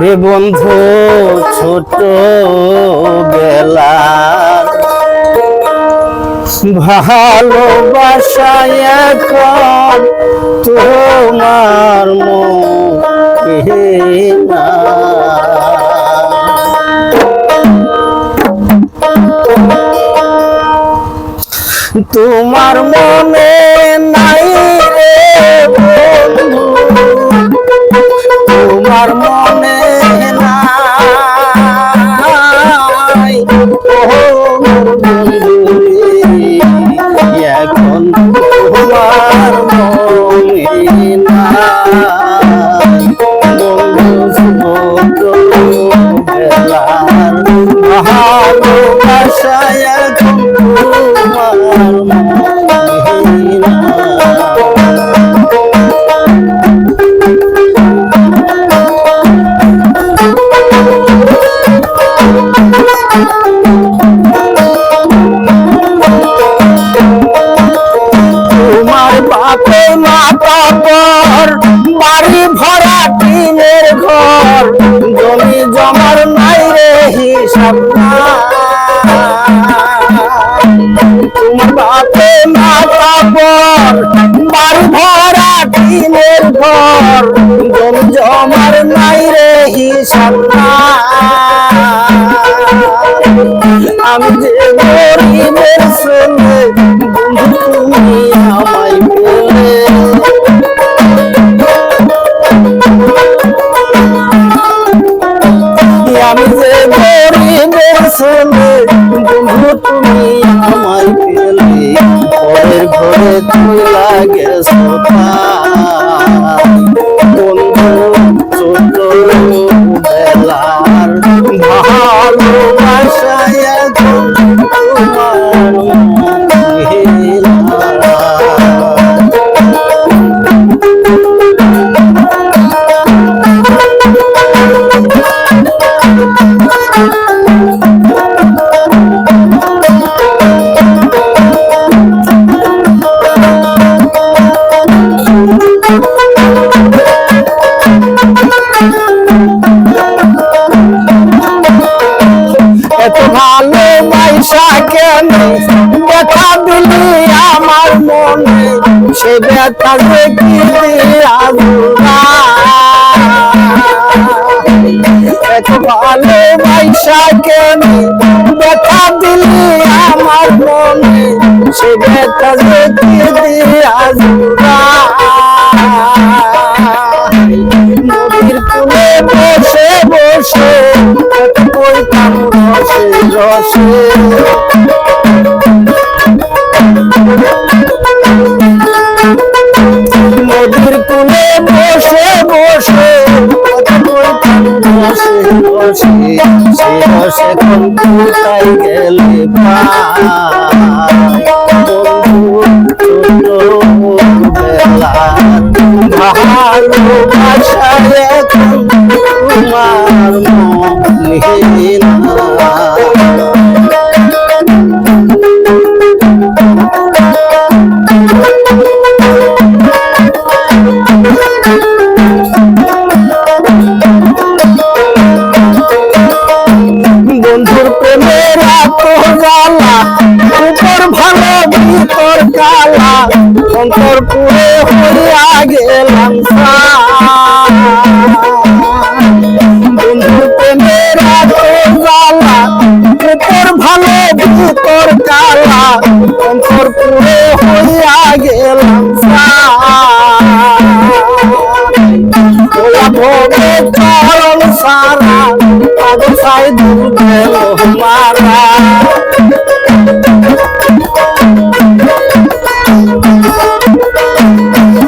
ওরে বন্ধু ছোট বেলা। ভালোবাসায় এখন তোমার না। তোমার মনে নাই ভালোবাসায় আমি যে গরিবের ছেলে বন্ধু তুমি আমায় পেলে। আমি যে গরিবের ছেলে বন্ধু তুমি আমায় পেলে। পরের ঘরে তুই লাগে বন্ধু, ছোট বেলার ভালোবাসায় এত ভালো পয়সা কেন? ব্যথা দিলি আমার মনে, সে ব্যথা দেখি এত ভালো পয়সা কেন ব্যথা দিলি আমার মনে, সে ব্যথা দেখি কুলে বসে বসে রসে নদীর কুলে বসে বসে রসে সে গেলে ভাই বন্ধু, ছোট বেলা ভালোবাসায় এখন তোমার মনে চরণ সারা পাগল সাই দূর গেল মারা।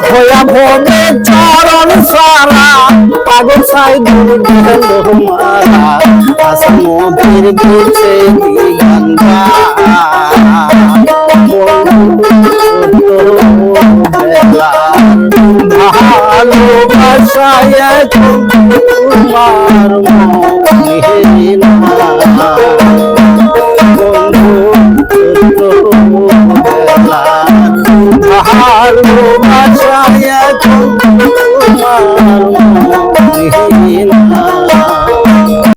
হইয়া ভোগে চরণ সারা পাগল সাই দূর গেল মারা আসন বীর গেছে আশায় তোমার মন।